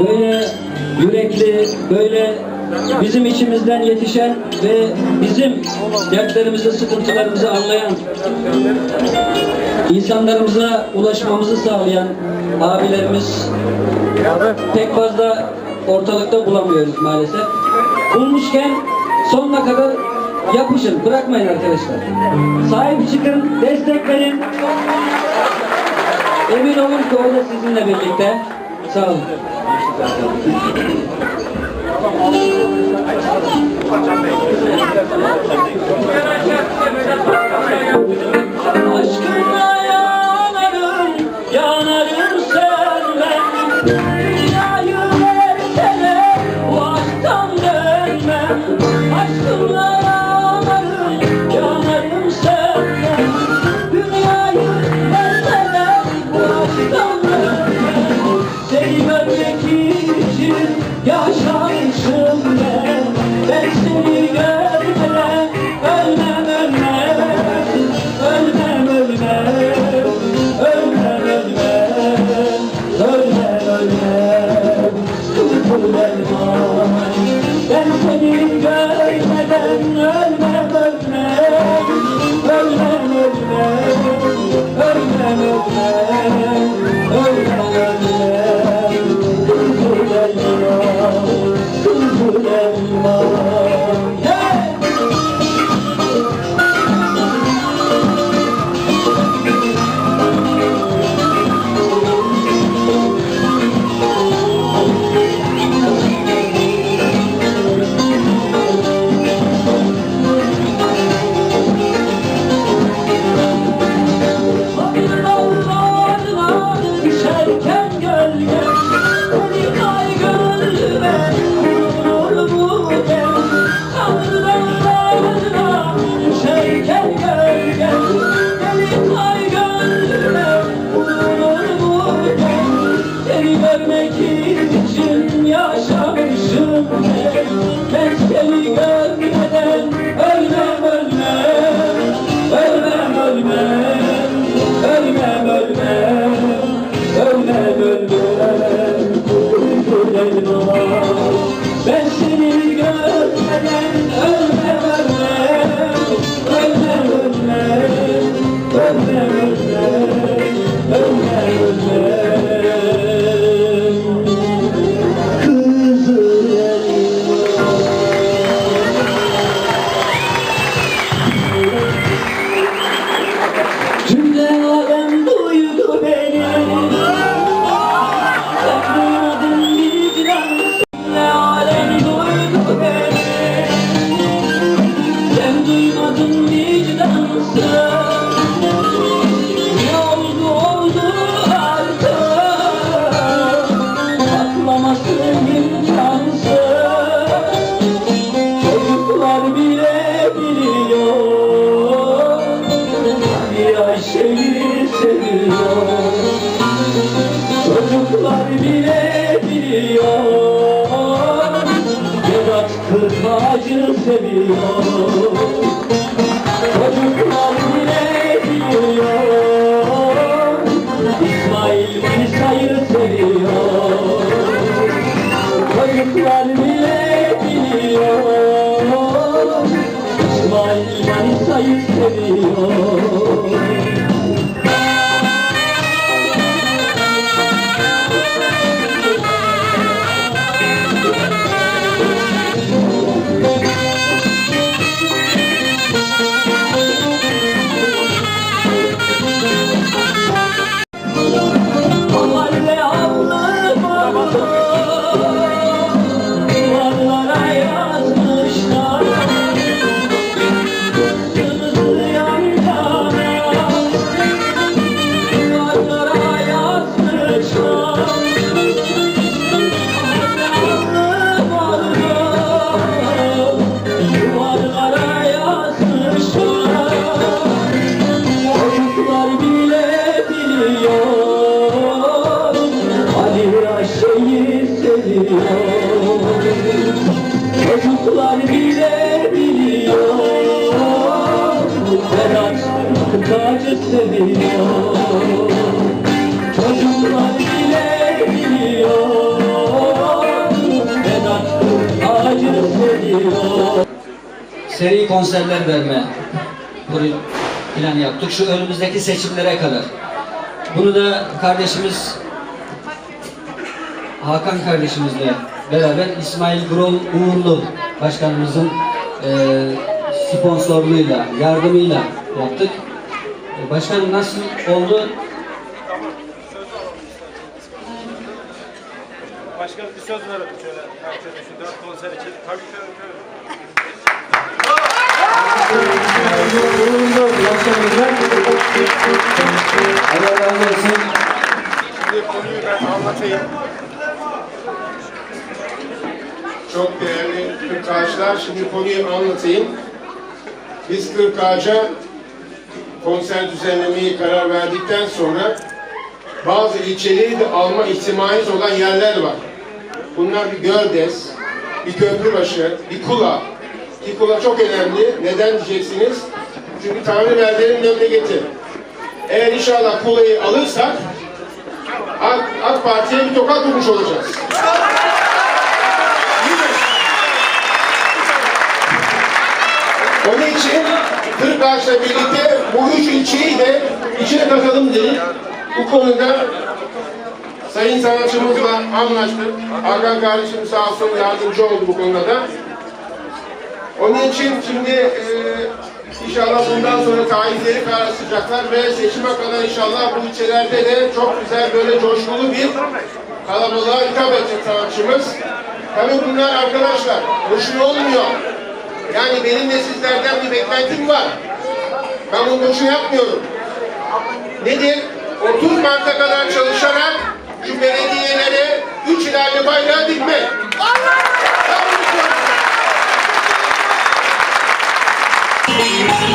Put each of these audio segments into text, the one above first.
böyle yürekli, böyle bizim içimizden yetişen ve bizim dertlerimizi, sıkıntılarımızı anlayan, insanlarımıza ulaşmamızı sağlayan abilerimiz pek fazla ortalıkta bulamıyoruz maalesef. Bulmuşken sonuna kadar yapışın, bırakmayın arkadaşlar. Sahip çıkın, destek verin. Emin olun ki o sizinle birlikte. Sağ olun. Aşkınla Jimmy. Seri konserler verme plan yaptık. Şu önümüzdeki seçimlere kadar. Bunu da kardeşimiz Hakan kardeşimizle beraber İsmail Grol Uğurlu başkanımızın eee sponsorluğuyla, yardımıyla yaptık. E, Başkanım nasıl oldu? Başkanım bir söz verelim şöyle herkese şu dört konser için. Tabii tabii tabii. Çok değerli Kırkağaçlar, şimdi konuyu anlatayım. Biz Kırkağaç'a konser düzenlemeyi karar verdikten sonra bazı ilçeleri de alma ihtimalimiz olan yerler var. Bunlar bir Gördes, bir Köprübaşı, bir Kula. Bir Kula çok önemli. Neden diyeceksiniz? Çünkü Tanrıverdi'nin memleketi. Eğer inşallah Kula'yı alırsak AK, AK Parti'ye bir tokat vurmuş olacağız. Onun için Kırkağaç'la birlikte bu üç ilçeyi de içine katalım dedik. Bu konuda Sayın sanatçımızla anlaştık. Hakan kardeşim sağ olsun yardımcı oldu bu konuda da. Onun için şimdi e, inşallah bundan sonra tarihleri karıştıracaklar ve seçime kadar inşallah bu ilçelerde de çok güzel böyle coşkulu bir kalabalığa hitap edecek sanatçımız. Tabii bunlar arkadaşlar boşuna olmuyor. Yani benim de sizlerden bir beklentim var. Ben bunu boşuna yapmıyorum. Nedir? 30 Mart'a kadar çalışarak şu belediyelere 3 ilerli bayrağı dikmek. Ben Amen.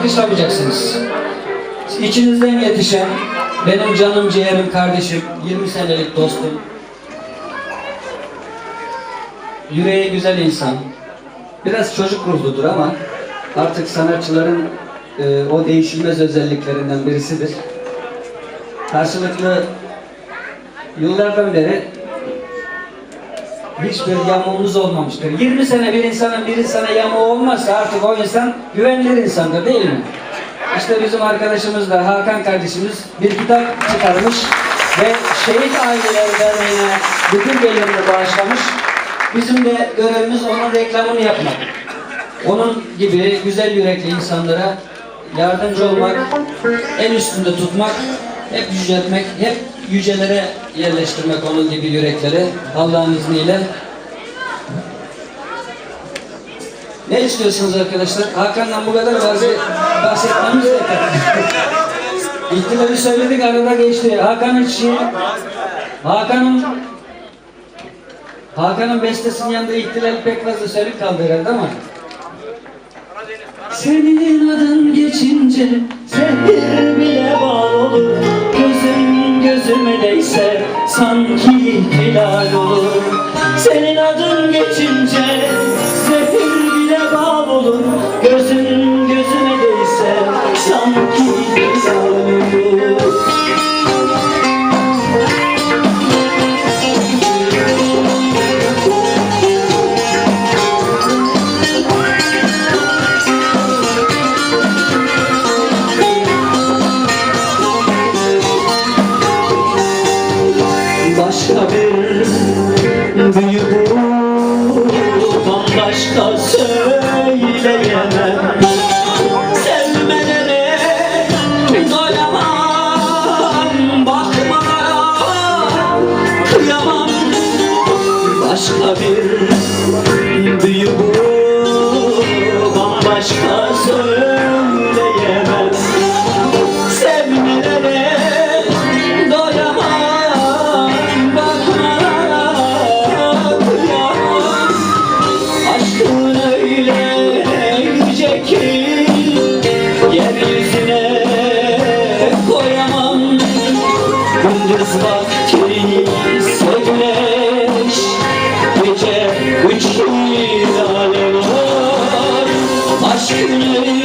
Alkışlamayacaksınız. İçinizden yetişen benim canım ciğerim kardeşim, 20 senelik dostum, yüreği güzel insan, biraz çocuk ruhludur ama artık sanatçıların e, o değişilmez özelliklerinden birisidir. Karşılıklı yıllardan beri hiçbir yamuğumuz olmamıştır. 20 sene bir insanın bir insana yamuğu olmazsa artık o insan güvenilir insandır değil mi? İşte bizim arkadaşımız da Hakan kardeşimiz bir kitap çıkarmış ve Şehit Aileleri Derneği'ne bütün gelirini bağışlamış. Bizim de görevimiz onun reklamını yapmak. Onun gibi güzel yürekli insanlara yardımcı olmak, en üstünde tutmak, hep yüceltmek, hep yücelere yerleştirmek onun gibi yürekleri Allah'ın izniyle. Ne istiyorsunuz arkadaşlar? Hakan'dan bu kadar bahse- bahsetmemiz yeter. İhtilali söyledik arada geçti. Hakan'ın şiiri, Hakan'ın Hakan'ın bestesinin yanında ihtilali pek fazla söyledik kaldı herhalde ama Senin adın geçince Değse sanki hilal olur. Senin adın geçince Başka bir büyü bu. Bambaşka söyleyemem Sevmelere doyamam Bakmalara kıyamam Aşkın öyle yüce ki Yeryüzüne koyamam. Gündüz vakti güneş Gece üç hilale var Aşkın